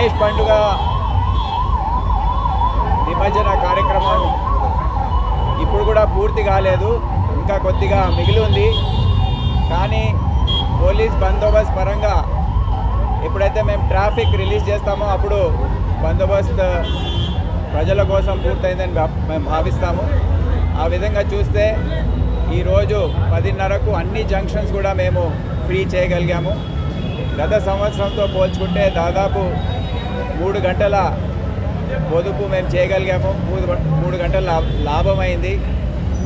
గణేష్ పండుగ నిమజ్జన కార్యక్రమం ఇప్పుడు కూడా పూర్తి కాలేదు. ఇంకా కొద్దిగా మిగిలి ఉంది. కానీ పోలీస్ బందోబస్తు పరంగా ఎప్పుడైతే మేము ట్రాఫిక్ రిలీజ్ చేస్తామో అప్పుడు బందోబస్తు ప్రజల కోసం పూర్తయిందని మేము భావిస్తాము. ఆ విధంగా చూస్తే ఈరోజు పదిన్నరకు అన్ని జంక్షన్స్ కూడా మేము ఫ్రీ చేయగలిగాము. గత సంవత్సరంతో పోల్చుకుంటే దాదాపు మూడు గంటల పొదుపు మేము చేయగలిగాము. మూడు మూడు గంటల లా- లాభమైంది.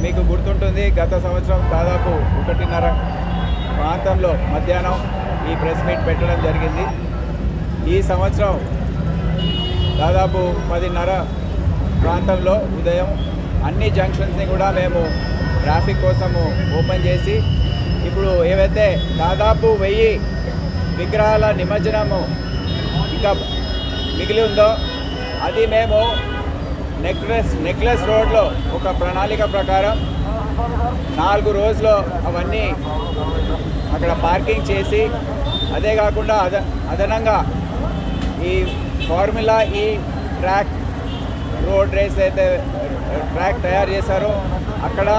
మీకు గుర్తుంటుంది గత సంవత్సరం దాదాపు ఒకటిన్నర ప్రాంతంలో మధ్యాహ్నం ఈ ప్రెస్ మీట్ పెట్టడం జరిగింది. ఈ సంవత్సరం దాదాపు పదిన్నర ప్రాంతంలో ఉదయం అన్ని జంక్షన్స్ని కూడా మేము ట్రాఫిక్ కోసము ఓపెన్ చేసి ఇప్పుడు ఏవైతే దాదాపు వెయ్యి విగ్రహాల నిమజ్జనము ఇంకా మిగిలి ఉందో అది మేము నెక్లెస్ నెక్లెస్ రోడ్లో ఒక ప్రణాళిక ప్రకారం నాలుగు రోజులు అవన్నీ అక్కడ పార్కింగ్ చేసి అదే కాకుండా అద అదనంగా ఈ ఫార్ములా ఈ ట్రాక్ రోడ్ రేస్ అయితే ట్రాక్ తయారు చేశారో అక్కడ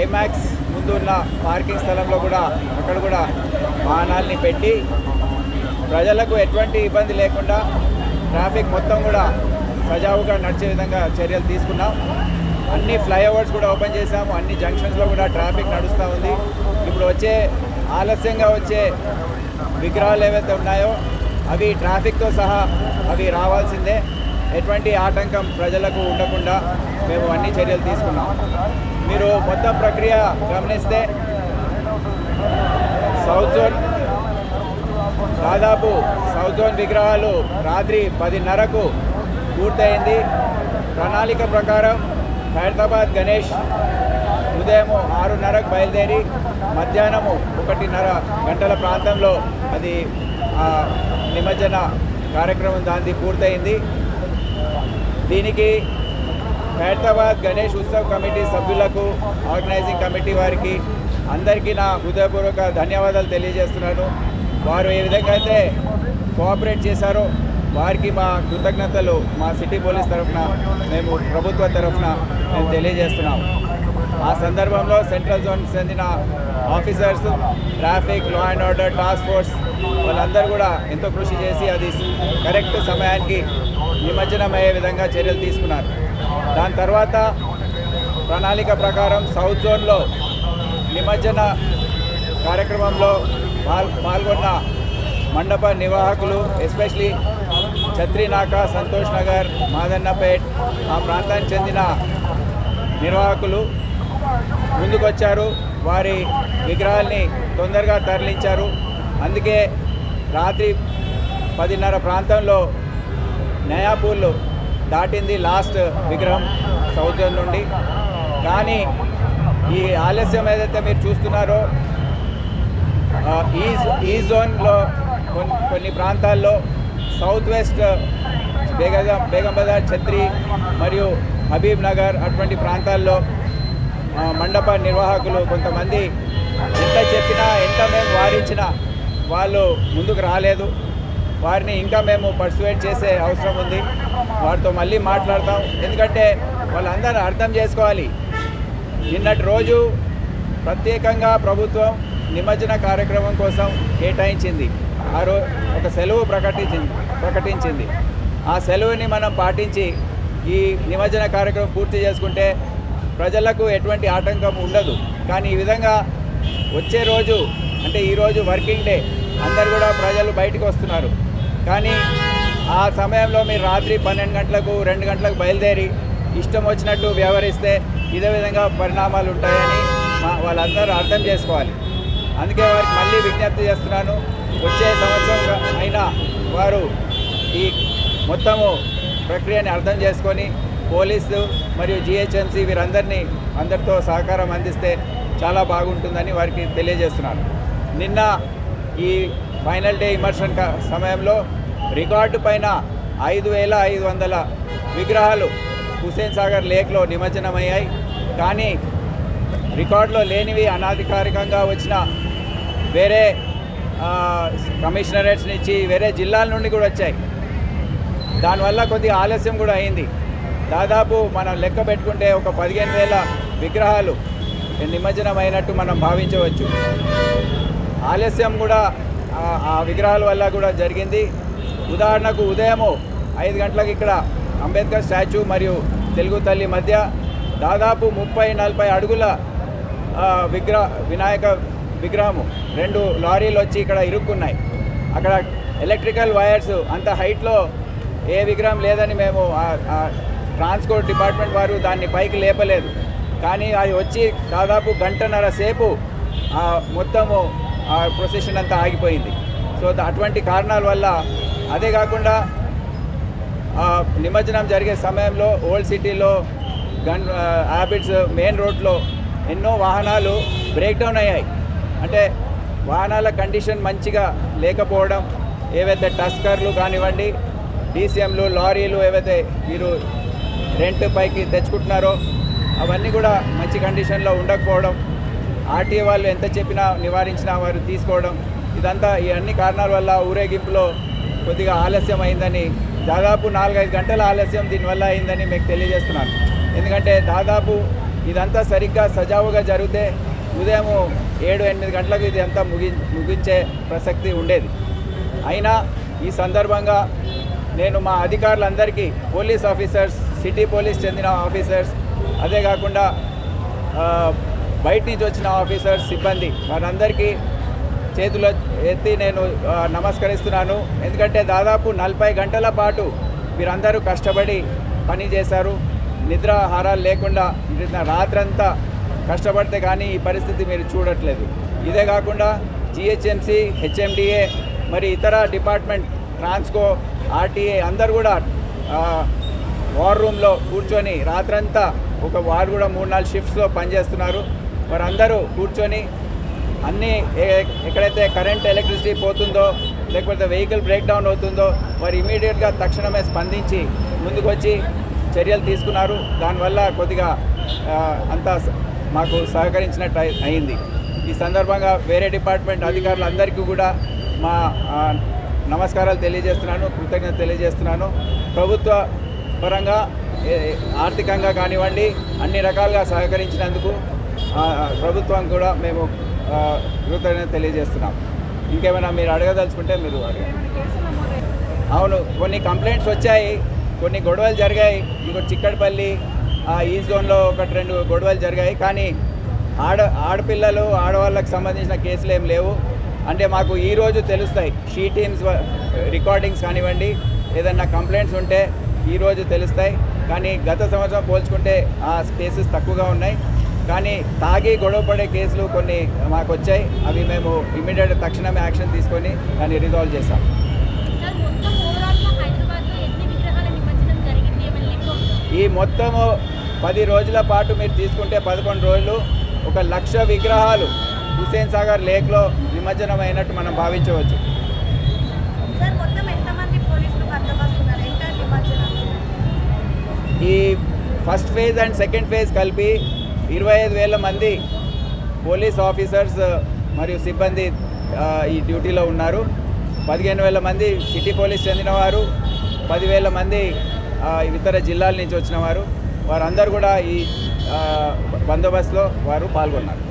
ఐమాక్స్ ముందు ఉన్న పార్కింగ్ స్థలంలో కూడా అక్కడ కూడా వాహనాల్ని పెట్టి ప్రజలకు ఎటువంటి ఇబ్బంది లేకుండా ట్రాఫిక్ మొత్తం కూడా సజావుగా నడిచే విధంగా చర్యలు తీసుకున్నాం. అన్ని ఫ్లైఓవర్స్ కూడా ఓపెన్ చేశాము. అన్ని జంక్షన్స్లో కూడా ట్రాఫిక్ నడుస్తూ ఉంది. ఇప్పుడు వచ్చే ఆలస్యంగా వచ్చే విగ్రహాలు ఏవైతే ఉన్నాయో అవి ట్రాఫిక్తో సహా అవి రావాల్సిందే. ఎటువంటి ఆటంకం ప్రజలకు ఉండకుండా మేము అన్ని చర్యలు తీసుకున్నాం. మీరు మొత్తం ప్రక్రియ గమనిస్తే సౌత్ జోన్ దాదాపు సౌత్ జోన్ విగ్రహాలు రాత్రి పదిన్నరకు పూర్తయింది. ప్రణాళిక ప్రకారం హైదరాబాద్ గణేష్ ఉదయము ఆరున్నరకు బయలుదేరి మధ్యాహ్నము ఒకటిన్నర గంటల ప్రాంతంలో అది ఆ, నిమజ్జన కార్యక్రమం దాంది పూర్తయింది. దీనికి హైదరాబాద్ గణేష్ ఉత్సవ్ కమిటీ సభ్యులకు ఆర్గనైజింగ్ కమిటీ వారికి అందరికీ నా హృదయపూర్వక ధన్యవాదాలు తెలియజేస్తున్నాను. వారు ఏ విధంగా అయితే కోఆపరేట్ చేశారో వారికి మా కృతజ్ఞతలు మా సిటీ పోలీస్ తరఫున మేము ప్రభుత్వ తరఫున మేము తెలియజేస్తున్నాం ఆ సందర్భంలో సెంట్రల్ జోన్ చెందిన officers traffic law and order task force వాళ్ళందరూ కూడా ఎంతో కృషి చేసి అది కరెక్ట్ సమయానికి నిమజ్జనం అయ్యే విధంగా చర్యలు తీసుకున్నారు. దాని తర్వాత ప్రణాళిక ప్రకారం సౌత్ జోన్లో నిమజ్జన కార్యక్రమంలో పాల్గొన్న మండప నిర్వాహకులు ఎస్పెషలీ ఛత్రినాక సంతోష్ నగర్ మాదన్నపేట్ ఆ ప్రాంతానికి చెందిన నిర్వాహకులు ముందుకొచ్చారు. వారి విగ్రహాల్ని తొందరగా తరలించారు. అందుకే రాత్రి పదిన్నర ప్రాంతంలో నయాపూల్ దాటింది లాస్ట్ విగ్రహం సౌత్ నుండి. కానీ ఈ ఆలస్యం ఏదైతే మీరు చూస్తున్నారో ఈ ఈ జోన్లో కొన్ని కొన్ని ప్రాంతాల్లో సౌత్ వెస్ట్ బేగం బేగం బజార్ ఛత్రి మరియు హబీబ్ నగర్ అటువంటి ప్రాంతాల్లో మండప నిర్వాహకులు కొంతమంది ఎంత చెప్పినా ఎంత మేము వారించినా వాళ్ళు ముందుకు రాలేదు. వారిని ఇంకా మేము పర్సువేట్ చేసే అవసరం ఉంది. వారితో మళ్ళీ మాట్లాడతాం. ఎందుకంటే వాళ్ళందరూ అర్థం చేసుకోవాలి. నిన్నటి రోజు ప్రత్యేకంగా ప్రభుత్వం నిమజ్జన కార్యక్రమం కోసం కేటాయించింది. ఆ రో ఒక సెలవు ప్రకటించింది ప్రకటించింది. ఆ సెలవుని మనం పాటించి ఈ నిమజ్జన కార్యక్రమం పూర్తి చేసుకుంటే ప్రజలకు ఎటువంటి ఆటంకం ఉండదు. కానీ ఈ విధంగా వచ్చే రోజు అంటే ఈరోజు వర్కింగ్ డే అందరు కూడా ప్రజలు బయటకు వస్తున్నారు. కానీ ఆ సమయంలో మీరు రాత్రి పన్నెండు గంటలకు రెండు గంటలకు బయలుదేరి ఇష్టం వచ్చినట్టు వ్యవహరిస్తే ఇదే విధంగా పరిణామాలు ఉంటాయని మా వాళ్ళందరూ అర్థం చేసుకోవాలి. అందుకే వారికి మళ్ళీ విజ్ఞప్తి చేస్తున్నాను. వచ్చే సంవత్సరం అయినా వారు ఈ మొత్తము ప్రక్రియని అర్థం చేసుకొని పోలీసు మరియు జిహెచ్ఎంసీ వీరందరినీ అందరితో సహకారం అందిస్తే చాలా బాగుంటుందని వారికి తెలియజేస్తున్నాను. నిన్న ఈ ఫైనల్ డే ఇమర్షన్ సమయంలో రికార్డు పైన ఐదు వేల ఐదు వందల విగ్రహాలు హుస్సేన్ సాగర్ లేక్లో నిమజ్జనమయ్యాయి. కానీ రికార్డులో లేనివి అనాధికారికంగా వచ్చిన వేరే కమిషనరేట్స్ నుంచి వేరే జిల్లాల నుండి కూడా వచ్చాయి. దానివల్ల కొద్దిగా ఆలస్యం కూడా అయింది. దాదాపు మనం లెక్క పెట్టుకుంటే ఒక పదిహేను వేల విగ్రహాలు నిమజ్జనం అయినట్టు మనం భావించవచ్చు. ఆలస్యం కూడా ఆ- విగ్రహాల వల్ల కూడా జరిగింది. ఉదాహరణకు ఉదయము ఐదు గంటలకు ఇక్కడ అంబేద్కర్ స్టాచ్యూ మరియు తెలుగు తల్లి మధ్య దాదాపు ముప్పై నలభై అడుగుల విగ్రహ వినాయక విగ్రహము. రెండు లారీలు వచ్చి ఇక్కడ ఇరుక్కున్నాయి. అక్కడ ఎలక్ట్రికల్ వైర్స్ అంత హైట్లో ఏ విగ్రహం లేదని మేము ట్రాన్స్పోర్ట్ డిపార్ట్మెంట్ వారు దాన్ని పైకి లేపలేదు. కానీ అది వచ్చి దాదాపు గంటన్నర సేపు ఆ మొత్తము ఆ ప్రొసెషన్ అంతా ఆగిపోయింది. సో అటువంటి కారణాల వల్ల అదే కాకుండా నిమజ్జనం జరిగే సమయంలో ఓల్డ్ సిటీలో గన్ హ్యాబిట్స్ మెయిన్ రోడ్లో ఎన్నో వాహనాలు బ్రేక్ డౌన్ అయ్యాయి. అంటే వాహనాల కండిషన్ మంచిగా లేకపోవడం ఏవైతే టస్కర్లు కానివ్వండి డీసీఎంలు లారీలు ఏవైతే మీరు రెంట్ పైకి తెచ్చుకుంటున్నారో అవన్నీ కూడా మంచి కండిషన్లో ఉండకపోవడం ఆర్టీఏ వాళ్ళు ఎంత చెప్పినా నివారించినా వారు తీసుకోవడం ఇదంతా ఈ అన్ని కారణాల వల్ల ఊరేగింపులో కొద్దిగా ఆలస్యం అయిందని దాదాపు నాలుగైదు గంటల ఆలస్యం దీనివల్ల అయిందని మీకు తెలియజేస్తున్నాను. ఎందుకంటే దాదాపు ఇదంతా సరిగ్గా సజావుగా జరిగితే ఉదయం ఏడు ఎనిమిది గంటలకు ఇది అంతా ముగి ముగించే ప్రసక్తి ఉండేది. అయినా ఈ సందర్భంగా నేను మా అధికారులందరికీ పోలీస్ ఆఫీసర్స్ సిటీ పోలీస్ చెందిన ఆఫీసర్స్ అదే కాకుండా బయట నుంచి వచ్చిన ఆఫీసర్స్ సిబ్బంది వారందరికీ చేతులు ఎత్తి నేను నమస్కరిస్తున్నాను. ఎందుకంటే దాదాపు నలభై గంటల పాటు మీరందరూ కష్టపడి పని చేశారు. నిద్రాహారాలు లేకుండా రాత్రంతా కష్టపడితే కానీ ఈ పరిస్థితి మీరు చూడట్లేదు. ఇదే కాకుండా జిహెచ్ఎంసి హెచ్ఎండిఏ మరి ఇతర డిపార్ట్మెంట్ ట్రాన్స్కో ఆర్టీఏ అందరు కూడా వార్ రూమ్లో కూర్చొని రాత్రంతా ఒక వారు కూడా మూడు నాలుగు షిఫ్ట్స్లో పనిచేస్తున్నారు. అందరూ కూర్చొని అన్నీ ఎక్కడైతే కరెంట్ ఎలక్ట్రిసిటీ పోతుందో లేకపోతే వెహికల్ బ్రేక్ డౌన్ అవుతుందో వారు ఇమీడియట్గా తక్షణమే స్పందించి ముందుకొచ్చి చర్యలు తీసుకున్నారు. దానివల్ల కొద్దిగా అంతా మాకు సహకరించినట్టు అయి- అయింది. ఈ సందర్భంగా వేరే డిపార్ట్మెంట్ అధికారులందరికీ కూడా మా నమస్కారాలు తెలియజేస్తున్నాను కృతజ్ఞత తెలియజేస్తున్నాను. ప్రభుత్వ పరంగా ఆర్థికంగా కానివ్వండి అన్ని రకాలుగా సహకరించినందుకు ప్రభుత్వం కూడా మేము కృతజ్ఞత తెలియజేస్తున్నాం. ఇంకేమైనా మీరు అడగదలుచుకుంటే మీరు అడగండి. అవును కొన్ని కంప్లైంట్స్ వచ్చాయి. కొన్ని గొడవలు జరిగాయి. ఇంకోటి చిక్కడపల్లి ఆ, ఈ జోన్లో ఒకటి రెండు గొడవలు జరిగాయి. కానీ ఆడ ఆడపిల్లలు ఆడవాళ్ళకు సంబంధించిన కేసులు ఏం లేవు. అంటే మాకు ఈరోజు తెలుస్తాయి. షీ టీమ్స్ రికార్డింగ్స్ కానివ్వండి ఏదన్నా కంప్లైంట్స్ ఉంటే ఈ రోజు తెలుస్తాయి. కానీ గత సంవత్సరం పోల్చుకుంటే ఆ కేసెస్ తక్కువగా ఉన్నాయి. కానీ తాగి గొడవ పడే కేసులు కొన్ని మాకు వచ్చాయి అవి మేము ఇమీడియట్ తక్షణమే యాక్షన్ తీసుకొని దాన్ని రిజాల్వ్ చేశాం సార్ మొత్తం ఓవరాల్గా హైదరాబాద్లో ఎన్ని విగ్రహాల నిమజ్జనం జరిగింది ఏమైనా లెక్క ఉందా? ఈ మొత్తము పది రోజుల పాటు మీరు తీసుకుంటే పదకొండు రోజులు ఒక లక్ష విగ్రహాలు హుసేన్ సాగర్ లేక్లో నిమజ్జనం అయినట్టు మనం భావించవచ్చు. ఈ first phase and second phase కలిపి ఇరవై ఐదు వేల మంది పోలీస్ ఆఫీసర్స్ మరియు సిబ్బంది ఈ డ్యూటీలో ఉన్నారు. పదిహేను వేల మంది సిటీ పోలీస్ చెందినవారు పదివేల మంది ఇతర జిల్లాల నుంచి వచ్చిన వారు వారందరూ కూడా ఈ బందోబస్తులో వారు పాల్గొన్నారు.